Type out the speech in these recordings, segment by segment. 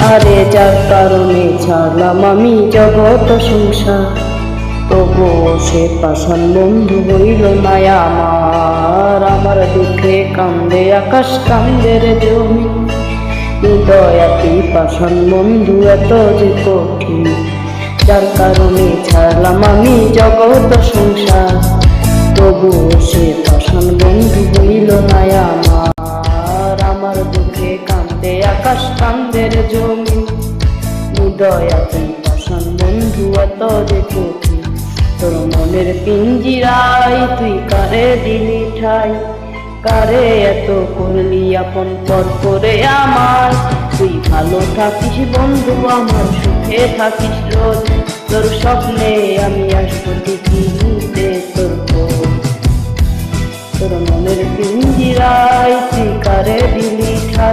আরে যার কারণে ছাড়লাম আমি জগত সংসার। তবুও সে পাষাণ বন্ধু হইল না আমার। আমার দুঃখে কান্দে, আকাশ কান্দে রে জমি হৃদয়াতি পাষাণ বন্ধু এত যে কঠিন। যার কারণে ছাড়লাম আমি জগত সংসার। তবুও সে পাষাণ বন্ধু হইল দুঃখে কান্দে আকাশ, কান্দের জমি। হৃদয়াতি পাষাণ বন্ধু এত যে কঠিন। তোর মনের পিঞ্জিরাই তুই কারে দিলি ঠাই? কারে এত করলি আপন পর করে আমার তুই ভালো থাকিস বন্ধু, আমার সুখে থাকিস রোজ। তোর স্বপ্নে আমি আসব নিতে তোর তোর মনের পিঞ্জিরাই তুই কারে দিলি ঠাই?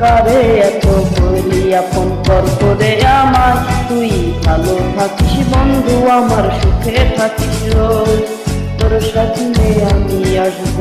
কারে এত করি আপন পর করে আমার। তুই ভালো থাকিস বন্ধু, আমার সুখে থাকিস তোর সাথে আমি আসব